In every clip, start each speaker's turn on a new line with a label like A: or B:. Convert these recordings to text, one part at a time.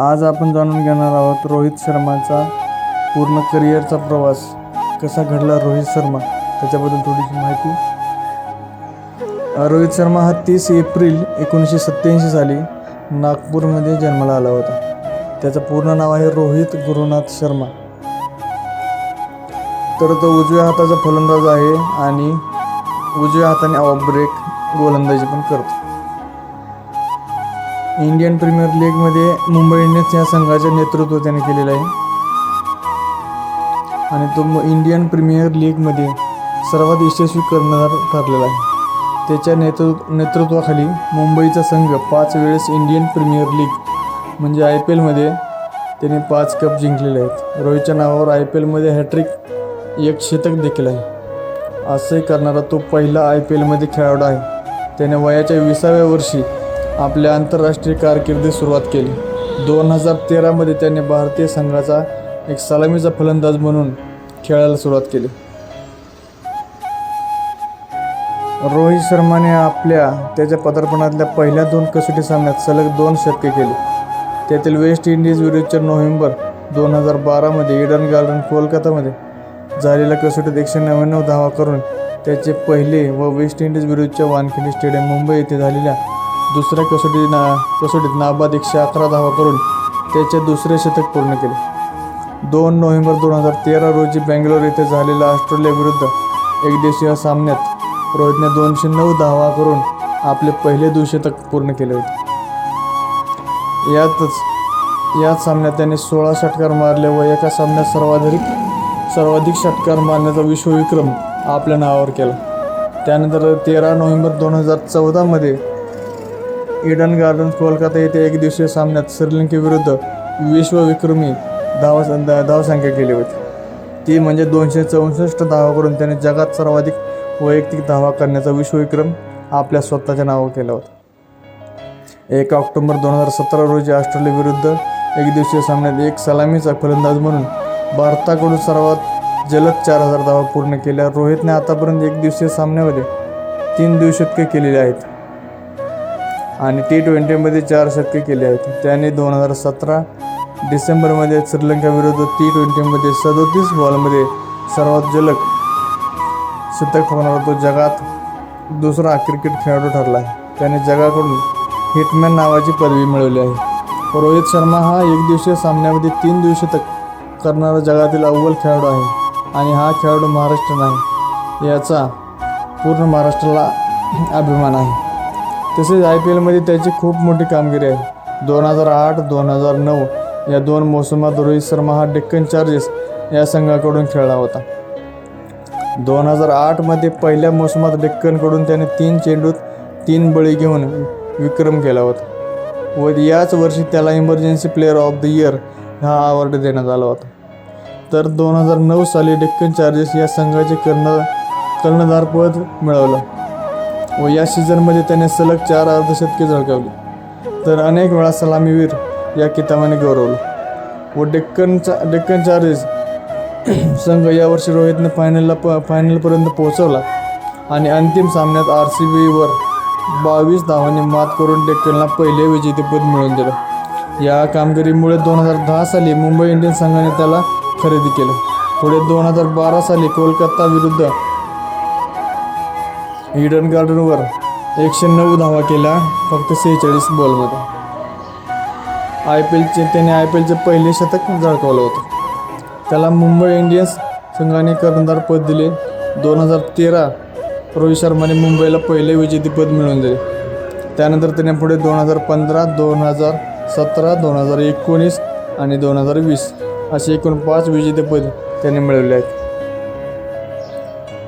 A: आज आपण जाणून घेणार आहोत रोहित शर्माचा पूर्ण करिअरचा प्रवास कसा घडला रोहित शर्मा? त्याच्याबद्दल थोडीशी माहिती. रोहित शर्मा हा तीस एप्रिल एकोणीसशे सत्त्याऐंशी साली नागपूरमध्ये जन्माला आला होता. त्याचं पूर्ण नाव आहे रोहित गुरुनाथ शर्मा. तर तो उजव्या हाताचा फलंदाज आहे आणि उजव्या हाताने ऑफ ब्रेक गोलंदाजी पण करतो. इंडियन प्रीमियर लीगमध्ये मुंबई इंडियन्स या संघाचे नेतृत्व त्याने केलेलं आहे. आणि तो म- इंडियन प्रीमियर लीगमध्ये सर्वात यशस्वी कर्णधार ठरलेला आहे. त्याच्या नेतृ नेतृत्वाखाली मुंबईचा संघ पाच वेळेस इंडियन प्रीमियर लीग म्हणजे आय पी एलमध्ये त्याने पाच कप जिंकलेले आहेत. रोहितच्या नावावर आय पी एलमध्ये हॅट्रिक एक शतक देखील आहे. असंही करणारा तो पहिला आय पी एलमध्ये खेळाडू आहे. त्याने वयाच्या विसाव्या वर्षी आपल्या आंतरराष्ट्रीय कारकिर्दीत सुरुवात केली. दोन हजार तेरामध्ये त्याने भारतीय संघाचा एक सलामीचा फलंदाज म्हणून खेळायला सुरुवात केली. रोहित शर्माने आपल्या त्याच्या पदार्पणातल्या पहिल्या दोन कसोटी सामन्यात सलग दोन शतके केली. त्यातील वेस्ट इंडिज विरुद्धच्या नोव्हेंबर दोन हजार बारामध्ये इडन गार्डन कोलकातामध्ये झालेल्या कसोटीत एकशे नव्याण्णव धावा करून त्याचे पहिले व वेस्ट इंडिज विरुद्धच्या वानखेडे स्टेडियम मुंबई येथे झालेल्या दुसऱ्या कसोटी ना कसोटीत नाबाद एकशे अकरा धावा करून त्याचे दुसरे शतक पूर्ण केले. दोन नोव्हेंबर दोन हजार तेरा रोजी बेंगलोर येथे झालेल्या ऑस्ट्रेलियाविरुद्ध एकदिवसीय सामन्यात रोहितने दोनशे नऊ धावा करून आपले पहिले दुशतक पूर्ण केले होते. यातच याच सामन्यात त्याने सोळा षटकार मारले व एका सामन्यात सर्वाधिक सर्वाधिक षटकार मारण्याचा विश्वविक्रम आपल्या नावावर केला. त्यानंतर तेरा नोव्हेंबर दोन हजार चौदामध्ये इडन गार्डन्स कोलकाता येथे एक दिवसीय सामन्यात श्रीलंकेविरुद्ध विश्वविक्रमी धावा धावसंख्या केली होती. ती म्हणजे दोनशे चौसष्ट धावा करून त्याने जगात सर्वाधिक वैयक्तिक धावा करण्याचा विश्वविक्रम आपल्या स्वतःच्या नावावर केला होता. एक ऑक्टोबर दोन हजार सतरा रोजी ऑस्ट्रेलियाविरुद्ध एक दिवसीय सामन्यात एक सलामीचा फलंदाज म्हणून भारताकडून सर्वात जलद चार हजार धावा पूर्ण केल्या. रोहितने आतापर्यंत एक दिवसीय सामन्यामध्ये तीन दिवशतके केलेले आहेत. आणि टी ट्वेंटीमध्ये चार शतके केले आहेत. त्याने दोन हजार सतरा डिसेंबरमध्ये श्रीलंकाविरुद्ध टी ट्वेंटीमध्ये सदोतीस बॉलमध्ये सर्वात जलक शतक ठोकणारा तो जगात दुसरा क्रिकेट खेळाडू ठरला आहे. त्याने जगाकडून हिटमॅन नावाची पदवी मिळवली आहे. रोहित शर्मा हा एक दिवसीय सामन्यामध्ये तीन दिवशतक करणारा जगातील अव्वल खेळाडू आहे आणि हा खेळाडू महाराष्ट्र नाही याचा पूर्ण महाराष्ट्राला अभिमान आहे. तसेच आय पी एलमध्ये त्याची खूप मोठी कामगिरी आहे. दोन हजार आठ दोन हजार नऊ या दोन मोसमात रोहित शर्मा हा डेक्कन चार्जेस या संघाकडून खेळला होता. दोन हजार आठमध्ये पहिल्या मोसमात डेक्कनकडून त्याने तीन चेंडूत तीन बळी घेऊन विक्रम केला होता. व याच वर्षी त्याला emergency player of the year हा अवॉर्ड देण्यात आला होता. तर दोन हजार नऊ साली डेक्कन चार्जेस या संघाचे कर्ण कर्णधारपद मिळवलं. व या सीझनमध्ये त्याने सलग चार अर्धशतके झळकावली. तर अनेक वेळा सलामीवीर या किताबाने गौरवलं. व डेक्कनचा डेक्कन चार्जेस संघ यावर्षी रोहितने फायनलला प फायनलपर्यंत पोहोचवला. आणि अंतिम सामन्यात आर सी बीवर बावीस धावांनी मात करून डेक्कनला पहिले विजेतेपद मिळवून दिलं. या कामगिरीमुळे दोन हजार दहा साली मुंबई इंडियन्स संघाने त्याला खरेदी केलं. पुढे दोन हजार बारा साली कोलकाता विरुद्ध इडन गार्डनवर एकशे नऊ धावा केल्या फक्त सेहेचाळीस बॉलमध्ये आय पी एलचे त्याने आय पी एलचे पहिले शतक झळकावलं होतं. त्याला मुंबई इंडियन्स संघाने कर्णधारपद दिले. दोन हजार तेरा रोहित शर्माने मुंबईला पहिले विजेतेपद मिळवून दिले. त्यानंतर त्याने पुढे दोन हजार पंधरा दोन हजार सतरा दोन हजार एकोणीस आणि दोन हजार वीस असे एकूण पाच विजेतेपद त्याने मिळवले आहेत.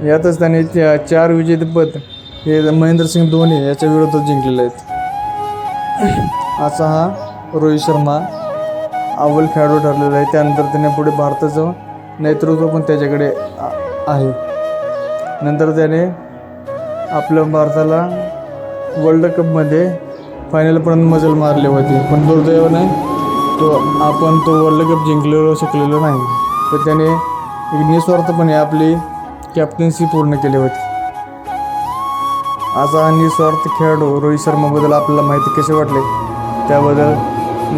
A: यातच त्याने चार विजेतेपद हे महेंद्रसिंग धोनी याच्या विरोधात जिंकलेले आहेत. असा हा रोहित शर्मा अव्वल खेळाडू ठरलेला आहे. त्यानंतर त्याने पुढे भारताचं नेतृत्व पण त्याच्याकडे आहे. नंतर त्याने आपल्या भारताला वर्ल्ड कपमध्ये फायनलपर्यंत मजल मारली होती. पण दुर्दैवाने तो आपण तो वर्ल्ड कप जिंकलेलो शकलेलो नाही. तर त्याने एक निस्वार्थपणे आपली कॅप्टन्सी पूर्ण केली होती. आज हा निस्वार्थ खेळाडू रोहित शर्माबद्दल आपल्याला माहिती कशी वाटली त्याबद्दल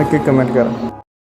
A: नक्की कमेंट करा.